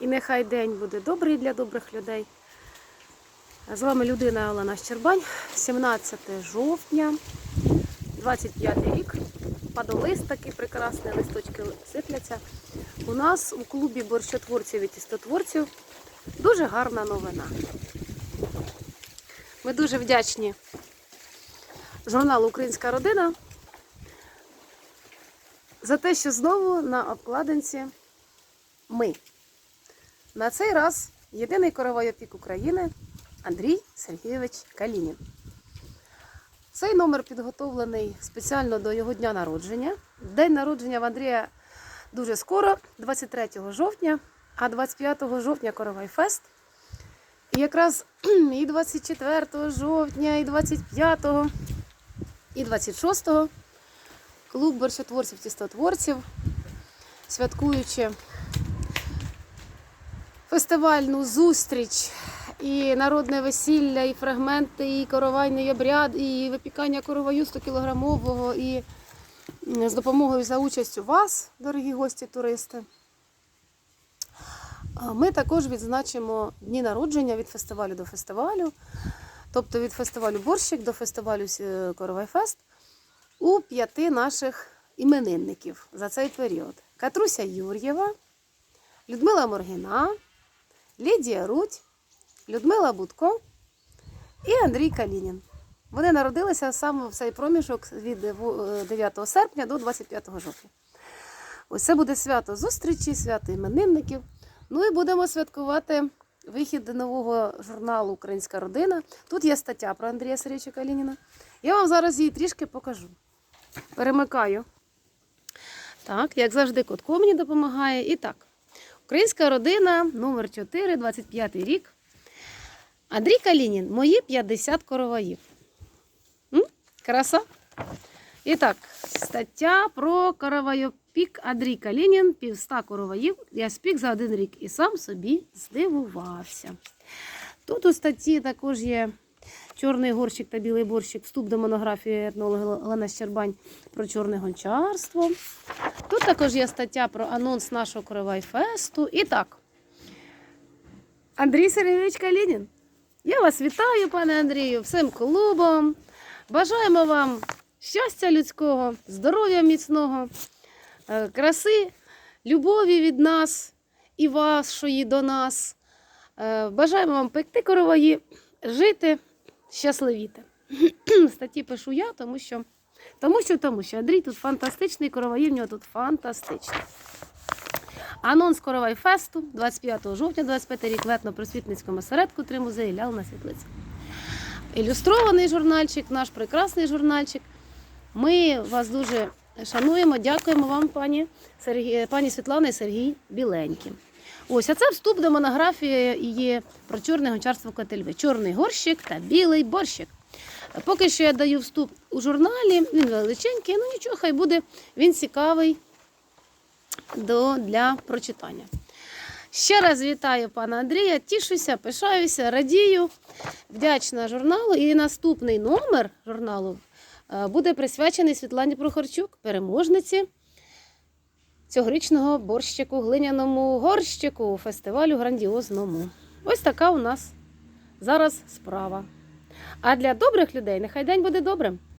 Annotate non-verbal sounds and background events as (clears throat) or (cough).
І нехай день буде добрий для добрих людей. З вами людина Олена Щербань, 17 жовтня, 25 рік. Падолист такий прекрасний, листочки сипляться. У нас у клубі борщотворців і тістотворців дуже гарна новина. Ми дуже вдячні журналу Українська родина за те, що знову на обкладинці ми. На цей раз єдиний коровий опік України Андрій Сергійович Калінін. Цей номер підготовлений спеціально до його дня народження. День народження в Андрія дуже скоро, 23 жовтня, а 25 жовтня Коровай Фест. І якраз (clears throat) і 24 жовтня, і 25, і 26 клуб борщотворців тістотворців, святкуючи фестивальну зустріч і народне весілля, і фрагменти, і коровайний обряд, і випікання короваю 100 кілограмового, і з допомогою за участю вас, дорогі гості, туристи. Ми також відзначимо дні народження від фестивалю до фестивалю, тобто від фестивалю Борщик до фестивалю е, Коровайфест у п'яти наших іменинників за цей період: Катруся Юр'єва, Людмила Моргіна, Лідія Рудь, Людмила Будко і Андрій Калінін. Вони народилися саме в цей проміжок від 9 серпня до 25 жовтня. Ось це буде свято зустрічі, свято іменинників. Ну і будемо святкувати вихід нового журналу Українська родина. Тут є стаття про Андрія Сергійовича Калініна. Я вам зараз її трішки покажу. Перемикаю. Так, як завжди, Котко мені допомагає. І так, Українська родина, номер 4, 25 рік. Андрій Калінін, мої 50 короваїв. М? Краса? І так, стаття про коровайопік Андрій Калінін, півста короваїв. Я спік за один рік і сам собі здивувався. Тут у статті також є чорний горщик та білий борщик, вступ до монографії етнолога Олена Щербань про чорне гончарство. Тут також є стаття про анонс нашого коровайфесту. І так, Андрій Сергійович Калінін. Я вас вітаю, пане Андрію, всім клубом. Бажаємо вам щастя людського, здоров'я міцного, е, краси, любові від нас і вашої до нас. Е, Бажаємо вам пекти короваї, жити, щасливіти. (clears throat) Статті пишу я, тому що, тому що, тому що Андрій тут фантастичний, короваї в нього тут фантастичні. Анонс Коровай Фесту 25 жовтня, 25 рік в етно-просвітницькому осередку три музеї Лялна Світлиця. Ілюстрований журнальчик, наш прекрасний журнальчик. Ми вас дуже шануємо, дякуємо вам, пані, Сергій, пані Світлана і Сергій Біленькі. Ось, а це вступ до монографії є про чорне гончарство Котельви. Чорний горщик та білий борщик. Поки що я даю вступ у журналі, він величенький, ну нічого, хай буде, він цікавий до, для прочитання. Ще раз вітаю пана Андрія, тішуся, пишаюся, радію, вдячна журналу. І наступний номер журналу е, буде присвячений Світлані Прохорчук, переможниці цьогорічного борщику, глиняному горщику фестивалю грандіозному. Ось така у нас зараз справа. А для добрих людей нехай день буде добрим.